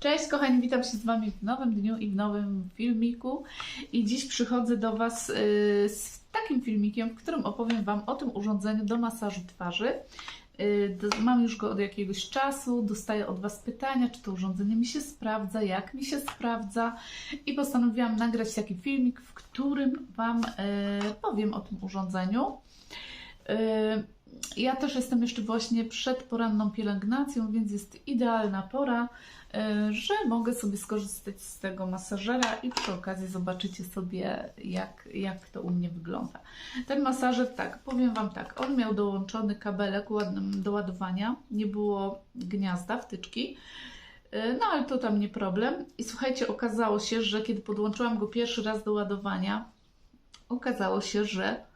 Cześć kochani, witam się z Wami w nowym dniu i w nowym filmiku. I dziś przychodzę do Was y, z takim filmikiem, w którym opowiem Wam o tym urządzeniu do masażu twarzy. Y, Mam już go od jakiegoś czasu, dostaję od Was pytania, czy to urządzenie mi się sprawdza, jak mi się sprawdza i postanowiłam nagrać taki filmik, w którym Wam y, powiem o tym urządzeniu. Ja też jestem jeszcze właśnie przed poranną pielęgnacją, więc jest idealna pora, y, że mogę sobie skorzystać z tego masażera i przy okazji zobaczycie sobie, jak, jak to u mnie wygląda. Ten masażer, tak, powiem Wam tak, on miał dołączony kabelek do ładowania, nie było gniazda, wtyczki. Y, No ale to tam nie problem. I słuchajcie, okazało się, że kiedy podłączyłam go pierwszy raz do ładowania, okazało się, że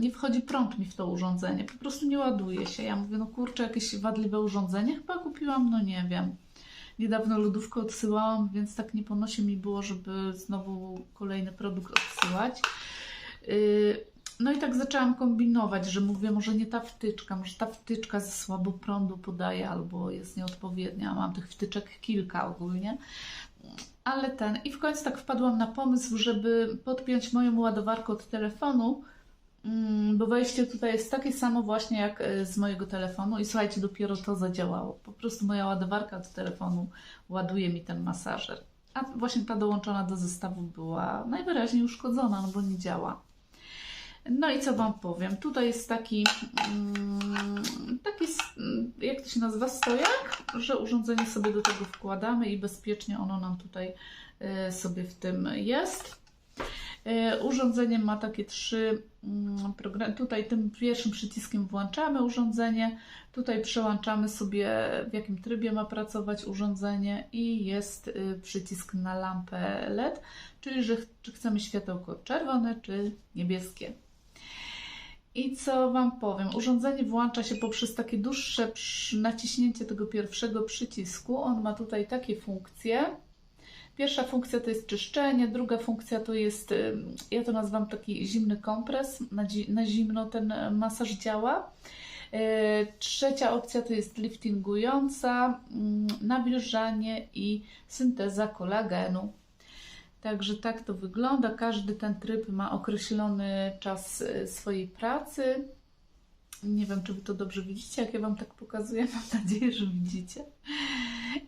nie wchodzi prąd mi w to urządzenie, po prostu nie ładuje się. Ja mówię, no kurczę, jakieś wadliwe urządzenie chyba kupiłam, no nie wiem. Niedawno lodówkę odsyłałam, więc tak nie ponosi mi było, żeby znowu kolejny produkt odsyłać. Yy, No i tak zaczęłam kombinować, że mówię, może nie ta wtyczka, może ta wtyczka ze słabo prądu podaje albo jest nieodpowiednia. Mam tych wtyczek kilka ogólnie. Ale ten, i w końcu tak wpadłam na pomysł, żeby podpiąć moją ładowarkę od telefonu, Mm, bo wejście tutaj jest takie samo właśnie jak e, z mojego telefonu i słuchajcie, dopiero to zadziałało. Po prostu moja ładowarka od telefonu ładuje mi ten masażer. A właśnie ta dołączona do zestawu była najwyraźniej uszkodzona, no bo nie działa. No i co Wam powiem? Tutaj jest taki, mm, taki, mm, jak to się nazywa, stojak, że urządzenie sobie do tego wkładamy i bezpiecznie ono nam tutaj e, sobie w tym jest. E, Urządzenie ma takie trzy mm, programy. Tutaj tym pierwszym przyciskiem włączamy urządzenie. Tutaj przełączamy sobie w jakim trybie ma pracować urządzenie i jest y, przycisk na lampę LED, czyli że czy chcemy światełko czerwone czy niebieskie. I co Wam powiem? Urządzenie włącza się poprzez takie dłuższe naciśnięcie tego pierwszego przycisku. On ma tutaj takie funkcje. Pierwsza funkcja to jest czyszczenie, druga funkcja to jest, y, ja to nazywam taki zimny kompres, na, zimno ten e, masaż działa. Y, Trzecia opcja to jest liftingująca, mm, nawilżanie i synteza kolagenu. Także tak to wygląda. Każdy ten tryb ma określony czas y, swojej pracy. Nie wiem, czy Wy to dobrze widzicie, jak ja Wam tak pokazuję. Mam nadzieję, że widzicie.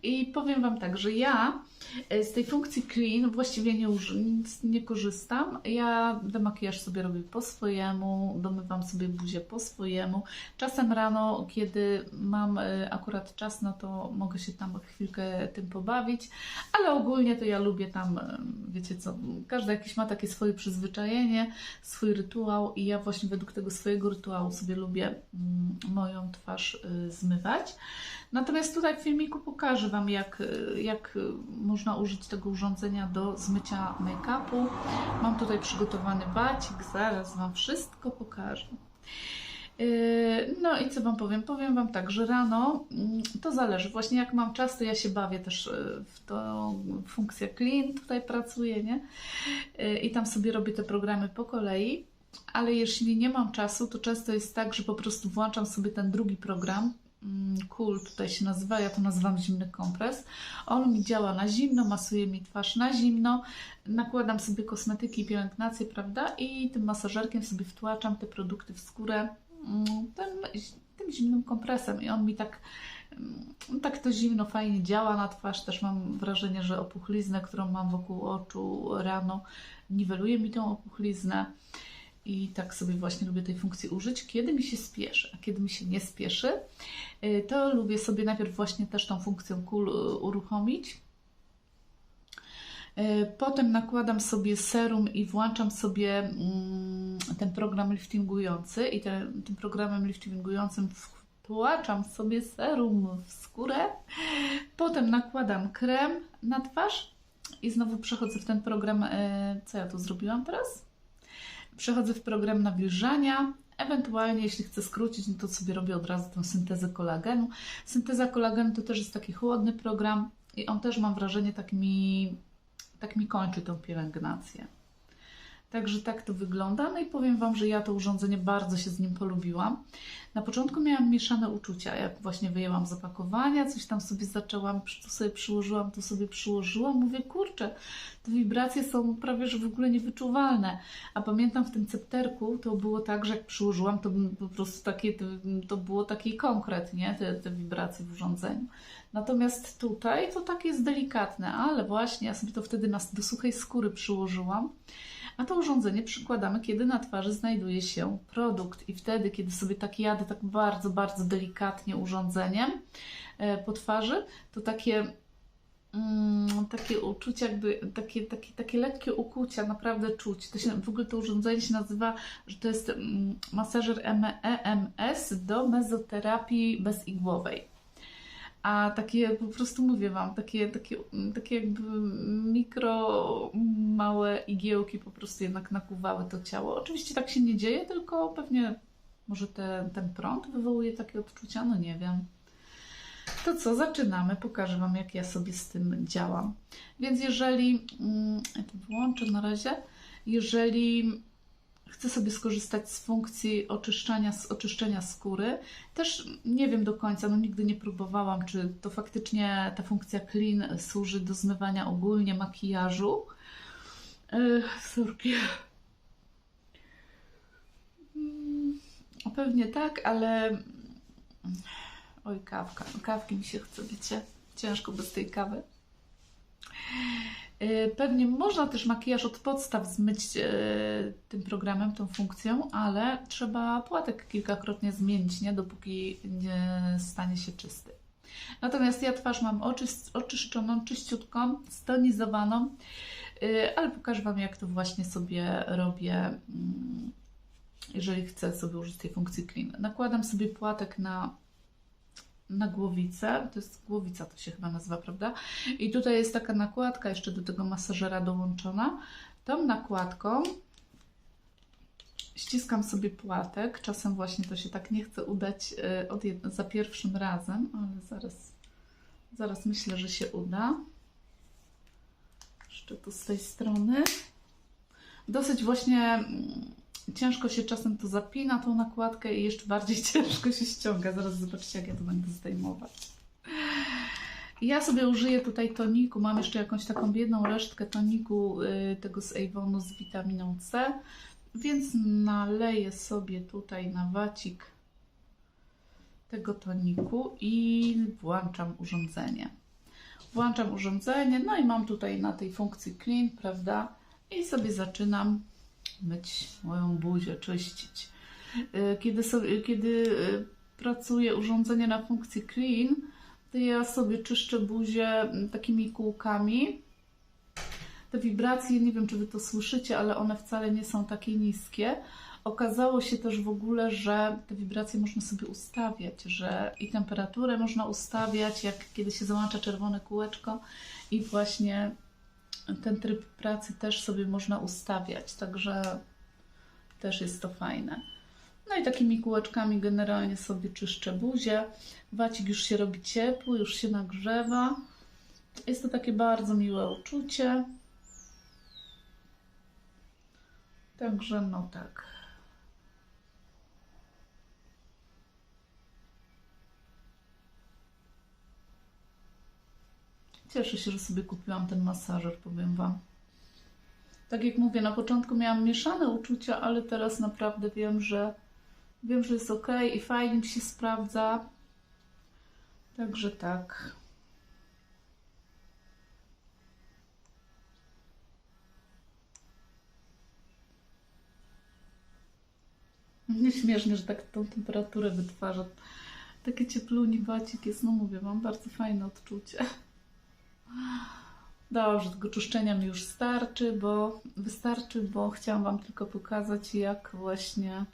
I powiem Wam tak, że ja e, z tej funkcji clean właściwie nie, nic nie korzystam. Ja demakijaż sobie robię po swojemu, domywam sobie buzię po swojemu. Czasem rano, kiedy mam e, akurat czas, no to mogę się tam chwilkę tym pobawić, ale ogólnie to ja lubię tam, e, wiecie co, każdy jakiś ma takie swoje przyzwyczajenie, swój rytuał i ja właśnie według tego swojego rytuału sobie lubię mm, moją twarz zmywać. Natomiast tutaj w filmiku pokażę Wam, jak, y, jak y, można użyć tego urządzenia do zmycia make-upu. Mam tutaj przygotowany bacik, zaraz Wam wszystko pokażę. Yy, No i co Wam powiem? Powiem Wam tak, że rano mm, to zależy. Właśnie jak mam czas, to ja się bawię też w tą funkcję clean, tutaj pracuję, nie? I tam sobie robię te programy po kolei. Ale jeśli nie mam czasu, to często jest tak, że po prostu włączam sobie ten drugi program. Mm, Cool tutaj się nazywa, ja to nazywam zimny kompres. On mi działa na zimno, masuje mi twarz na zimno. Nakładam sobie kosmetyki i pielęgnację, prawda? I tym masażerkiem sobie wtłaczam te produkty w skórę mm, tym, tym zimnym kompresem. I on mi tak, mm, tak to zimno fajnie działa na twarz. Też mam wrażenie, że opuchliznę, którą mam wokół oczu rano, niweluje mi tą opuchliznę. I tak sobie właśnie lubię tej funkcji użyć, kiedy mi się spieszy. A kiedy mi się nie spieszy, y, to lubię sobie najpierw właśnie też tą funkcję cool y, uruchomić. Y, Potem nakładam sobie serum i włączam sobie mm, ten program liftingujący i te, tym programem liftingującym wtłaczam sobie serum w skórę. Potem nakładam krem na twarz i znowu przechodzę w ten program. y, Co ja tu zrobiłam teraz? Przechodzę w program nawilżania. Ewentualnie, jeśli chcę skrócić, no to sobie robię od razu tą syntezę kolagenu. Synteza kolagenu to też jest taki chłodny program i on też mam wrażenie tak mi, tak mi kończy tą pielęgnację. Także tak to wygląda. No i powiem Wam, że ja to urządzenie bardzo się z nim polubiłam. Na początku miałam mieszane uczucia, jak właśnie wyjęłam z opakowania, coś tam sobie zaczęłam, tu sobie przyłożyłam, tu sobie przyłożyłam. Mówię, kurczę, te wibracje są prawie że w ogóle niewyczuwalne. A pamiętam w tym cepterku to było tak, że jak przyłożyłam, to po prostu takie, to, to było taki konkret, nie? Te, te wibracje w urządzeniu. Natomiast tutaj to tak jest delikatne, ale właśnie ja sobie to wtedy na, do suchej skóry przyłożyłam. A to urządzenie przykładamy, kiedy na twarzy znajduje się produkt. I wtedy, kiedy sobie tak jadę tak bardzo, bardzo delikatnie urządzeniem e, po twarzy, to takie, mm, takie uczucie, jakby takie, takie, takie lekkie ukucia naprawdę czuć. To się, w ogóle to urządzenie się nazywa, że to jest mm, masażer EMS do mezoterapii bezigłowej. A takie po prostu mówię Wam, takie, takie, takie jakby mikro, małe igiełki po prostu jednak nakuwały to ciało. Oczywiście tak się nie dzieje, tylko pewnie może te, ten prąd wywołuje takie odczucia, no nie wiem. To co, zaczynamy. Pokażę Wam, jak ja sobie z tym działam. Więc jeżeli, mm, ja to wyłączę na razie, jeżeli chcę sobie skorzystać z funkcji oczyszczania, z oczyszczenia skóry. Też nie wiem do końca, no nigdy nie próbowałam, czy to faktycznie ta funkcja clean służy do zmywania ogólnie makijażu. Yy, Pewnie tak, ale oj, kawka. Kawki mi się chce, wiecie, ciężko bez tej kawy. Yy, Pewnie można też makijaż od podstaw zmyć yy, tym programem, tą funkcją, ale trzeba płatek kilkakrotnie zmienić, nie? dopóki nie stanie się czysty. Natomiast ja twarz mam oczyst, oczyszczoną, czyściutką, stonizowaną, yy, ale pokażę Wam, jak to właśnie sobie robię, mm, jeżeli chcę sobie użyć tej funkcji clean. Nakładam sobie płatek na na głowicę. To jest głowica, to się chyba nazywa, prawda? I tutaj jest taka nakładka jeszcze do tego masażera dołączona. Tą nakładką ściskam sobie płatek. Czasem właśnie to się tak nie chce udać jed- za pierwszym razem, ale zaraz, zaraz myślę, że się uda. Jeszcze tu z tej strony. Dosyć właśnie mm, ciężko się czasem to zapina, tą nakładkę i jeszcze bardziej ciężko się ściąga. Zaraz zobaczcie, jak ja to będę zdejmować. Ja sobie użyję tutaj toniku. Mam jeszcze jakąś taką biedną resztkę toniku y, tego z Avonu z witaminą C, więc naleję sobie tutaj na wacik tego toniku i włączam urządzenie. Włączam urządzenie, no i mam tutaj na tej funkcji clean, prawda? I sobie zaczynam myć moją buzię, czyścić. Y, Kiedy, sobie, kiedy y, pracuję urządzenie na funkcji clean, to ja sobie czyszczę buzię takimi kółkami. Te wibracje, nie wiem czy Wy to słyszycie, ale one wcale nie są takie niskie. Okazało się też w ogóle, że te wibracje można sobie ustawiać, że i temperaturę można ustawiać, jak kiedy się załącza czerwone kółeczko i właśnie ten tryb pracy też sobie można ustawiać, także też jest to fajne. No i takimi kółeczkami generalnie sobie czyszczę buzię. Wacik już się robi ciepły, już się nagrzewa. Jest to takie bardzo miłe uczucie. Także no tak. Cieszę się, że sobie kupiłam ten masażer, powiem Wam. Tak jak mówię, na początku miałam mieszane uczucia, ale teraz naprawdę wiem, że wiem, że jest ok i fajnie mi się sprawdza. Także tak. Nieśmieszne, że tak tą temperaturę wytwarza. Takie ciepluni wacik jest, no mówię, mam bardzo fajne odczucie. Dobrze, tego czyszczenia mi już starczy, bo wystarczy, bo chciałam Wam tylko pokazać, jak właśnie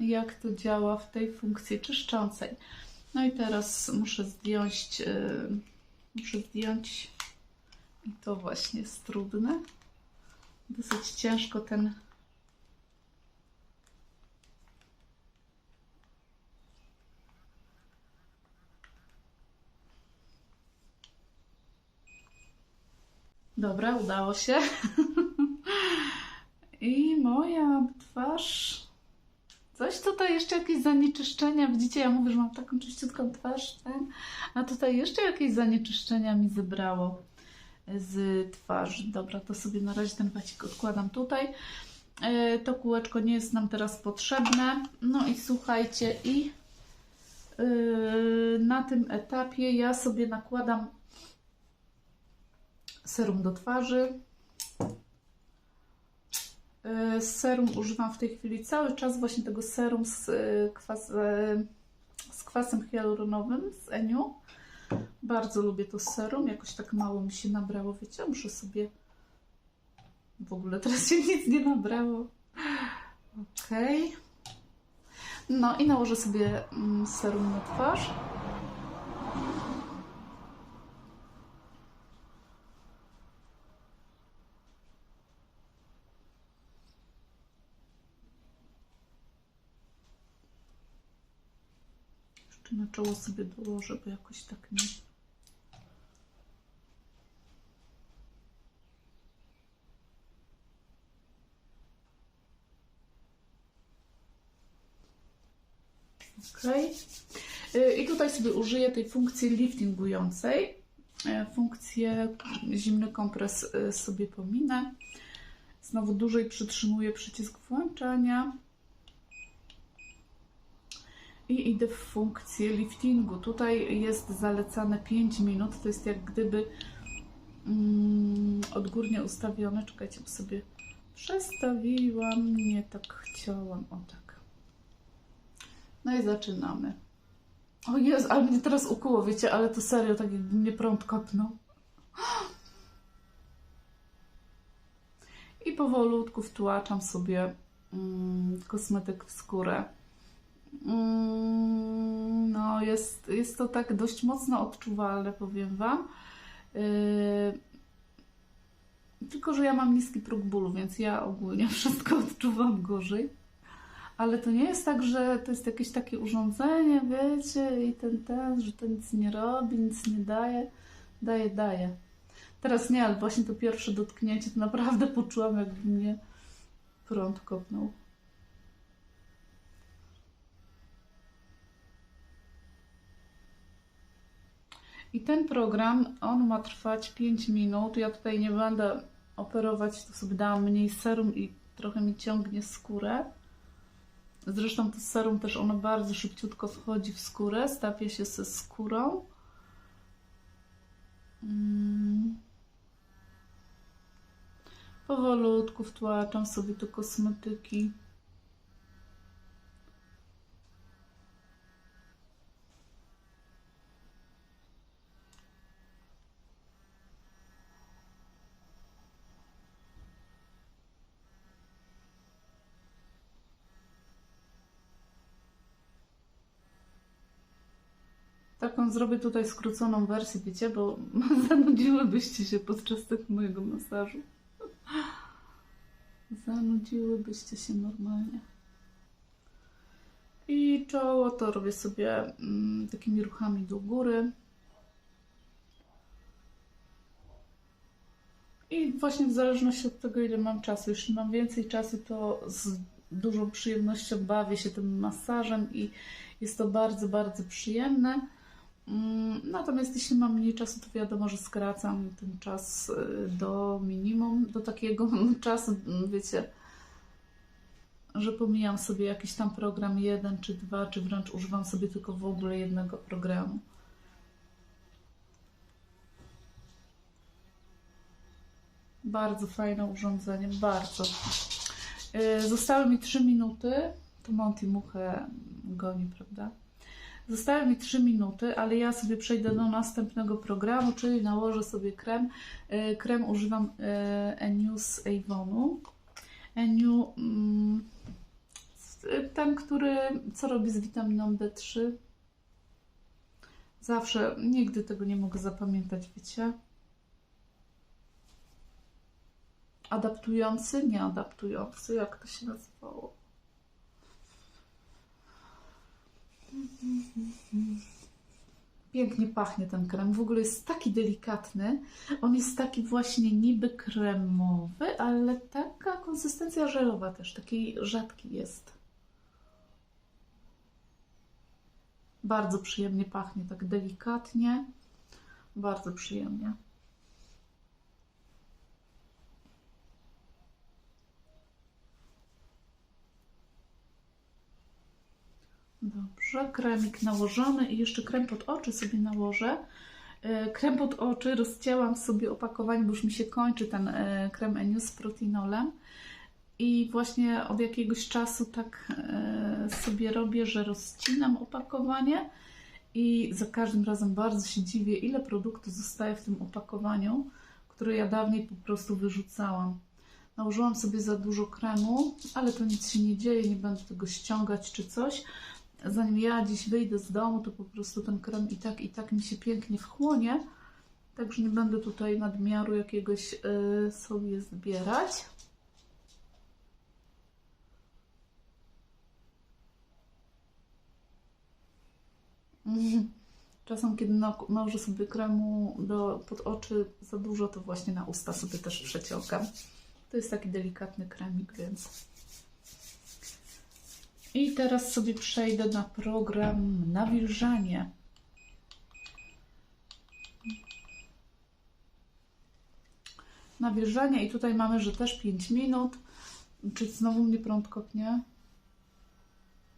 jak to działa w tej funkcji czyszczącej. No i teraz muszę zdjąć, yy, muszę zdjąć i to właśnie jest trudne. Dosyć ciężko ten Dobra, udało się. I moja twarz. Coś tutaj jeszcze jakieś zanieczyszczenia. Widzicie, ja mówię, że mam taką czyściutką twarz, ten, a tutaj jeszcze jakieś zanieczyszczenia mi zebrało z twarzy. Dobra, to sobie na razie ten wacik odkładam tutaj. E, To kółeczko nie jest nam teraz potrzebne. No i słuchajcie, i yy, na tym etapie ja sobie nakładam serum do twarzy. Yy, Serum używam w tej chwili cały czas właśnie tego serum z, yy, kwas, yy, z kwasem hialuronowym z Eniu. Bardzo lubię to serum, jakoś tak mało mi się nabrało, wiecie, muszę sobie w ogóle teraz się nic nie nabrało. Okej. No i nałożę sobie mm, serum na twarz. Jeszcze na czoło sobie dołożę, bo jakoś tak nie... Okej. Y, I tutaj sobie użyję tej funkcji liftingującej. E, Funkcję zimny kompres y, sobie pominę. Znowu dłużej przytrzymuję przycisk włączania. I idę w funkcję liftingu. Tutaj jest zalecane 5 minut. To jest jak gdyby mm, odgórnie ustawione. Czekajcie, bo sobie przestawiłam. Nie tak chciałam. O tak. No i zaczynamy. O Jezu, ale mnie teraz ukuło, wiecie, ale to serio, tak jakby mnie prąd kopnął. I powolutku wtłaczam sobie mm, kosmetyk w skórę. Mm, no, jest, jest to tak dość mocno odczuwalne, powiem Wam. Yy, tylko, że ja mam niski próg bólu, więc ja ogólnie wszystko odczuwam gorzej. Ale to nie jest tak, że to jest jakieś takie urządzenie, wiecie, i ten, ten, że to nic nie robi, nic nie daje. Daje, daje. Teraz nie, ale właśnie to pierwsze dotknięcie to naprawdę poczułam, jakby mnie prąd kopnął. I ten program, on ma trwać 5 minut. Ja tutaj nie będę operować, to sobie dałam mniej serum i trochę mi ciągnie skórę. Zresztą to serum też ono bardzo szybciutko wchodzi w skórę, stapia się ze skórą. Mm. Powolutku wtłaczam sobie te kosmetyki. Taką zrobię tutaj skróconą wersję, wiecie, bo zanudziłybyście się podczas tego mojego masażu. Zanudziłybyście się normalnie. I czoło to robię sobie mm, takimi ruchami do góry. I właśnie w zależności od tego, ile mam czasu. Jeśli mam więcej czasu, to z dużą przyjemnością bawię się tym masażem i jest to bardzo, bardzo przyjemne. Mm, Natomiast jeśli mam mniej czasu, to wiadomo, że skracam ten czas y, do minimum, do takiego czasu, mm, wiecie, że pomijam sobie jakiś tam program jeden czy dwa, czy wręcz używam sobie tylko w ogóle jednego programu. Bardzo fajne urządzenie, bardzo. Y, Zostały mi 3 minuty. To Monty muchę goni, prawda? Zostały mi 3 minuty, ale ja sobie przejdę do następnego programu, czyli nałożę sobie krem. Y, Krem używam y, Eniu z Avonu. Eniu, mm, ten, który co robi z witaminą D3. Zawsze, nigdy tego nie mogę zapamiętać, wiecie? Adaptujący? Nie adaptujący, jak to się nazywało? Pięknie pachnie ten krem. W ogóle jest taki delikatny. On jest taki właśnie niby kremowy, ale taka konsystencja żelowa też. Taki rzadki jest. Bardzo przyjemnie pachnie, tak delikatnie. Bardzo przyjemnie. Dobrze, kremik nałożony i jeszcze krem pod oczy sobie nałożę. E, Krem pod oczy rozcięłam sobie opakowanie, bo już mi się kończy ten e, krem Enius z protinolem. I właśnie od jakiegoś czasu tak e, sobie robię, że rozcinam opakowanie i za każdym razem bardzo się dziwię, ile produktu zostaje w tym opakowaniu, które ja dawniej po prostu wyrzucałam. Nałożyłam sobie za dużo kremu, ale to nic się nie dzieje, nie będę tego ściągać czy coś. Zanim ja dziś wyjdę z domu, to po prostu ten krem i tak, i tak mi się pięknie wchłonie. Także nie będę tutaj nadmiaru jakiegoś y, sobie zbierać. Czasem, kiedy na- nałożę sobie kremu do, pod oczy za dużo, to właśnie na usta sobie też przeciągam. To jest taki delikatny kremik, więc. I teraz sobie przejdę na program nawilżanie. Nawilżanie i tutaj mamy, że też 5 minut. Czy znowu mnie prąd kopnie?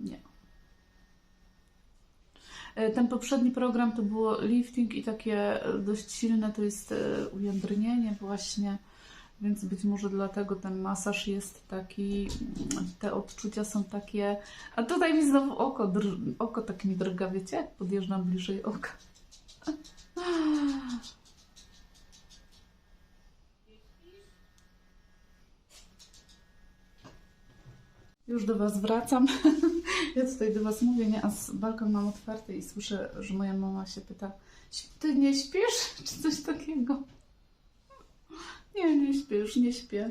Nie. E, Ten poprzedni program to było lifting i takie e, dość silne to jest e, ujędrnienie właśnie, więc być może dlatego ten masaż jest taki, te odczucia są takie, a tutaj mi znowu oko, oko tak mi drga, wiecie, podjeżdżam bliżej oka. Już do Was wracam. Ja tutaj do Was mówię, nie? A balkon mam otwarty i słyszę, że moja mama się pyta: Ty nie śpisz? Czy coś takiego? Nie, nie śpisz, nie śpię.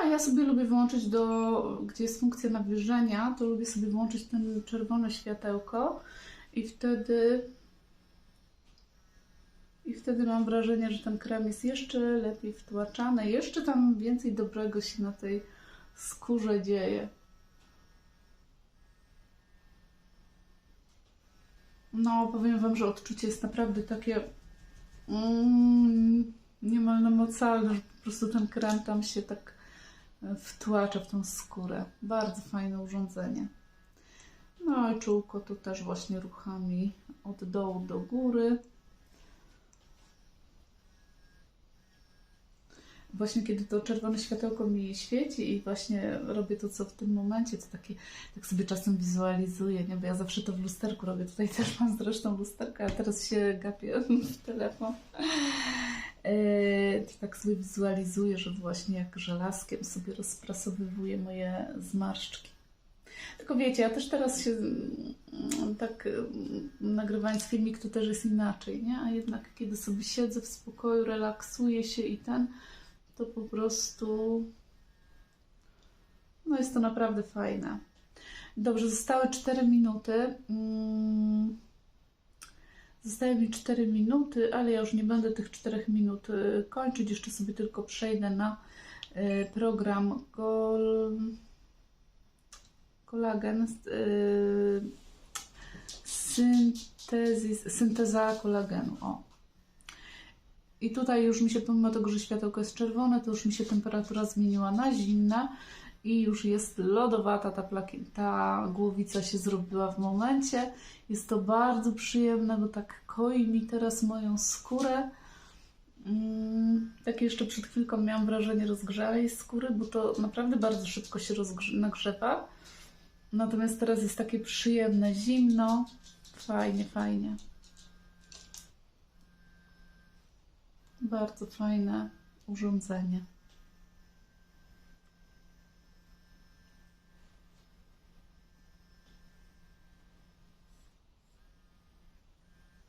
A ja sobie lubię włączyć do, gdzie jest funkcja nawilżenia, to lubię sobie włączyć ten czerwone światełko i wtedy i wtedy mam wrażenie, że ten krem jest jeszcze lepiej wtłaczany, jeszcze tam więcej dobrego się na tej skórze dzieje. No, powiem Wam, że odczucie jest naprawdę takie mm, niemal namacalne, że po prostu ten krem tam się tak e, wtłacza w tą skórę. Bardzo fajne urządzenie. No i czółko to też właśnie ruchami od dołu do góry. Właśnie kiedy to czerwone światełko mi świeci i właśnie robię to, co w tym momencie, to takie, tak sobie czasem wizualizuję, nie? Bo ja zawsze to w lusterku robię. Tutaj też mam zresztą lusterkę, a teraz się gapię w telefon. Yy, to tak sobie wizualizuję, że właśnie jak żelazkiem sobie rozprasowywuję moje zmarszczki. Tylko wiecie, ja też teraz się mm, tak mm, nagrywając filmik, to też jest inaczej, nie? A jednak kiedy sobie siedzę w spokoju, relaksuję się i ten, to po prostu no jest to naprawdę fajne. Dobrze, zostały 4 minuty. Mm, Zostaje mi 4 minuty, ale ja już nie będę tych 4 minut y, kończyć. Jeszcze sobie tylko przejdę na y, program Gol... kolagen. y, Syntezis, synteza kolagenu. O. I tutaj już mi się, pomimo tego, że światełko jest czerwone, to już mi się temperatura zmieniła na zimna i już jest lodowata, ta, ta głowica się zrobiła w momencie. Jest to bardzo przyjemne, bo tak koi mi teraz moją skórę. Mm, tak jeszcze przed chwilką miałam wrażenie rozgrzałej skóry, bo to naprawdę bardzo szybko się nagrzewa. Natomiast teraz jest takie przyjemne, zimno. Fajnie, fajnie. Bardzo fajne urządzenie.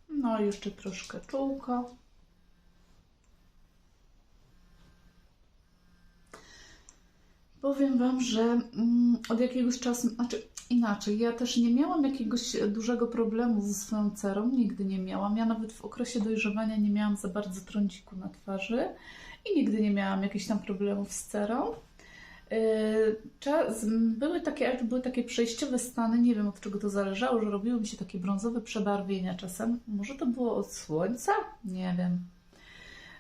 No, jeszcze troszkę czółko. Powiem Wam, że mm, od jakiegoś czasu, znaczy inaczej, ja też nie miałam jakiegoś dużego problemu ze swoją cerą, nigdy nie miałam. Ja nawet w okresie dojrzewania nie miałam za bardzo trądziku na twarzy i nigdy nie miałam jakichś tam problemów z cerą. Yy, Czas, były takie, były takie przejściowe stany, nie wiem od czego to zależało, że robiły mi się takie brązowe przebarwienia czasem. Może to było od słońca? Nie wiem.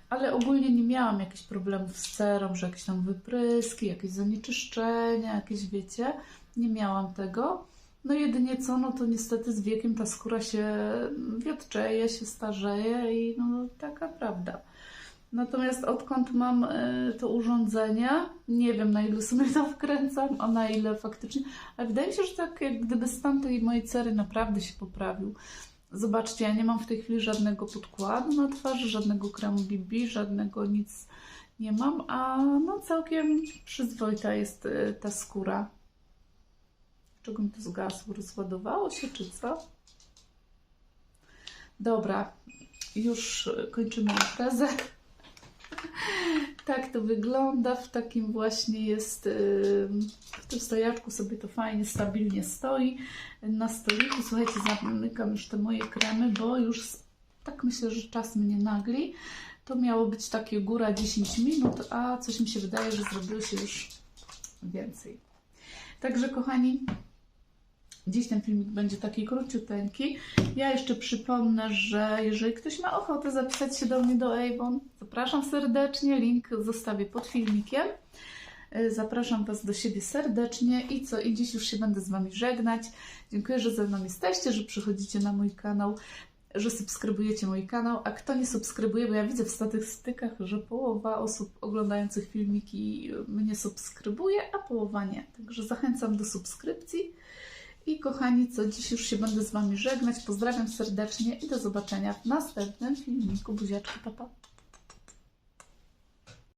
Ale ogólnie nie miałam jakichś problemów z cerą, że jakieś tam wypryski, jakieś zanieczyszczenia, jakieś wiecie. Nie miałam tego. No jedynie co, no to niestety z wiekiem ta skóra się wiotczeje, się starzeje i no taka prawda. Natomiast odkąd mam y, to urządzenie, nie wiem na ile sobie to wkręcam, a na ile faktycznie, ale wydaje mi się, że tak jak gdyby stan tej mojej cery naprawdę się poprawił. Zobaczcie, ja nie mam w tej chwili żadnego podkładu na twarzy, żadnego kremu BB, żadnego nic nie mam, a no całkiem przyzwoita jest y, ta skóra. Czego mi to zgasło? Rozładowało się czy co? Dobra, już kończymy imprezę. Tak to wygląda. W takim właśnie jest. yy, W tym stojaczku sobie to fajnie, stabilnie stoi. Na stoliku, słuchajcie, zamykam już te moje kremy, bo już tak myślę, że czas mnie nagli. To miało być takie góra 10 minut, a coś mi się wydaje, że zrobiło się już więcej. Także, kochani, dziś ten filmik będzie taki króciuteńki. Ja jeszcze przypomnę, że jeżeli ktoś ma ochotę zapisać się do mnie do Avon, zapraszam serdecznie, link zostawię pod filmikiem. Y, Zapraszam Was do siebie serdecznie i co, i dziś już się będę z Wami żegnać. Dziękuję, że ze mną jesteście, że przychodzicie na mój kanał, że subskrybujecie mój kanał, a kto nie subskrybuje, bo ja widzę w statystykach, że połowa osób oglądających filmiki mnie subskrybuje, a połowa nie. Także zachęcam do subskrypcji. I kochani, co dziś już się będę z Wami żegnać. Pozdrawiam serdecznie i do zobaczenia w następnym filmiku. Buziaczki, papa. Pa.